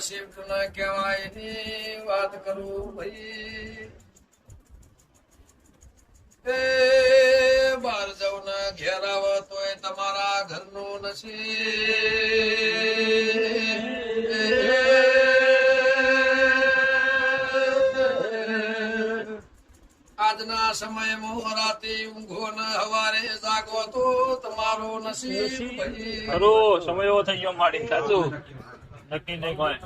Shift ન કહેવાય એની વાત કરું ભાઈ. એ બાર જવું ના ઘેર આવે તોય તમારા ઘરનું નથી આજના સમયમાં રાતે ઊંઘો ન હવારે જાગો તો તમારો નસીબ ભાઈ. ખરું થઈ ગયો માડી સાચું. નક્કી નહીં કોઈ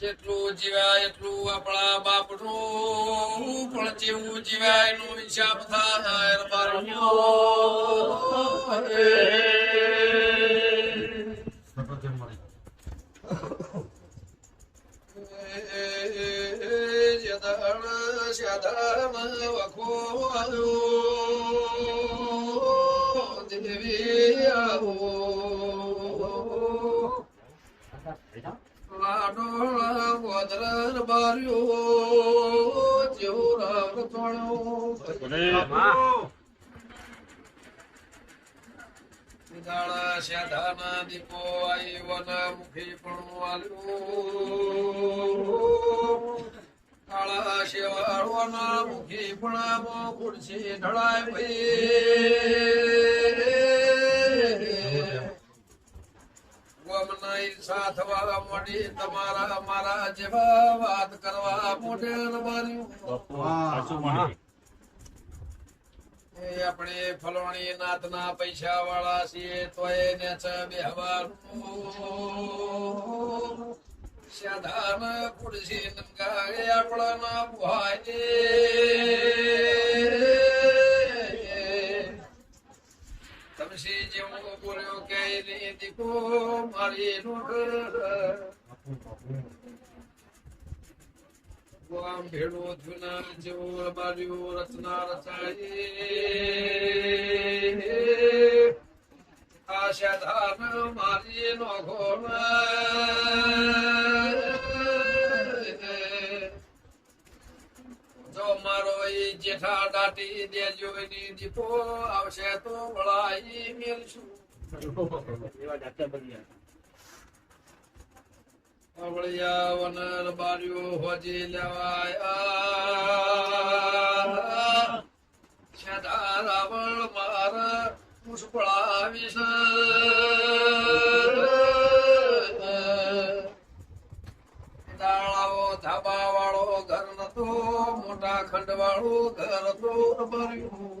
જેટલું જીવાય એટલું આપણા બાપનું પણ જેવું જીવાય એનું હિસાબ થાય સાધારણ વખો આવ્યો શ્યાધાના દીપો આઈવના મુખી પણ વાલ્યો કાળા શેવાળોના મુખી પણ ખુરશી ઢળાય ભાઈ. ઈર્ષા થવા મોડી તમારા મારા જેવા વાત કરવા મોઢે માર્યું આપણે ફલોણી નાતના પૈસા વાળા છીએ તો એને છ બેહવાનું સાધાન ખુરશી નંગા આપણાના ના તમસી મારી નોટ આમ ભેળો જુના જેવો બાર્યું રચના મારી જેઠા દાટી દેજો દીપો આવશે તો વળાઈ મેલશું અવળિયા વનર બાર્યું લેવાય સદા રાવણ માર પુષ્પળાવીશ દાળાઓ ધાબા વાળો ઘર નતો મોટા ખંડ વાળું ઘર તો ભર્યું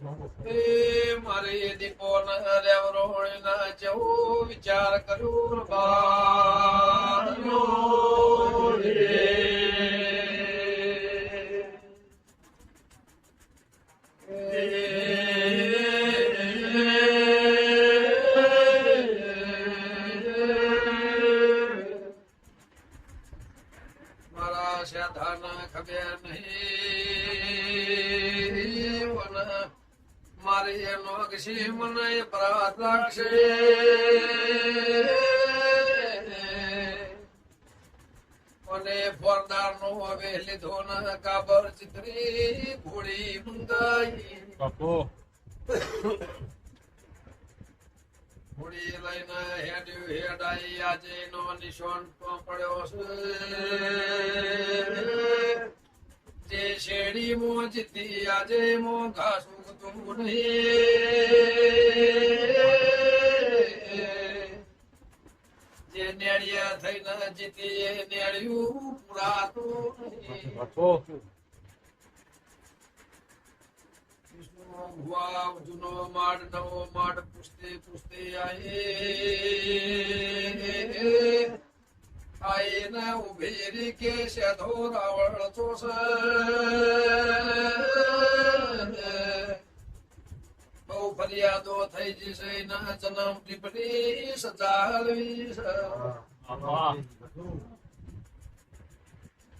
મારે દીપો રેવરોણ ના જેવો વિચાર કર્યો બારનો રે. મારા સાધાના ખબર નહીં મારી એનો મને પ્રાત રાખશે. અને ફોરદાર નો હવે લીધો ના કાબર ચિત્રી ઘોડી મંગાઈ. બાપુ. ઘોડી લઈને હેડ્યું હેડાઈ આજે નો નિશાન પડ્યો છે. જે શેડી મો જીતી આજે મો ઘાસ જે નેડિયા થઈને જીતી એ નેડિયું પુરાતું નહીં બાપુ વાવ જૂનો માડ નવો માડ પૂછતે પૂછતે આયે આયે ના ઊભી રી કે શેધો રાવળ ચોસ ફરિયાદો થઈ જશે, ના જન્મ ટીપડી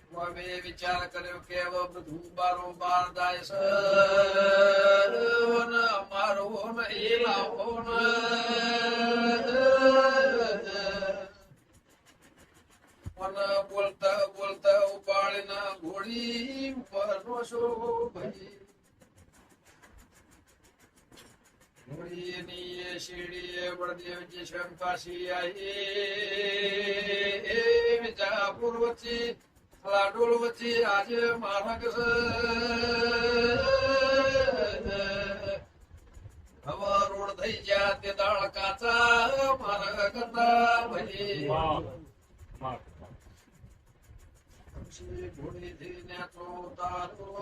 સ્વામે વિચાર કર્યો કે બધું બારોબાર જાય છે. મારો એ લાવો ને બોલતા બોલતા ઉપાડીના ઘોડી ઉપર નોશો ભાઈ એ શીડીએ બળદેવજી શંકાશી આઈ વિજાપુર વચ્ચે લાડોળ વચ્ચે આજે છે હવે રોડ થઈ ગયા તે દાળ કાચા માર્ગ કરતા ભાઈ. ઘોડી પછી ઘોડીથી તારો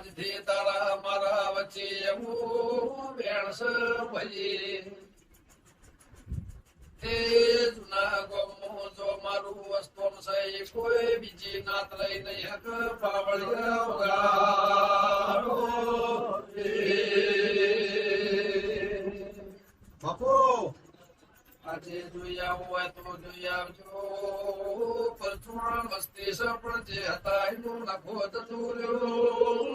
આજથી તારા મારા વચ્ચે એવું વેણસ ભાઈ. તે જુના ગમો, જો મારું વસ્તુ કોઈ બીજી નાત લઈ નહીં હક પાવળિયા બાપુ! આજે આવો હોય તો જોઈ આવજો. પરચુણ મસ્તી પણ જે હતા એનું નખો જતું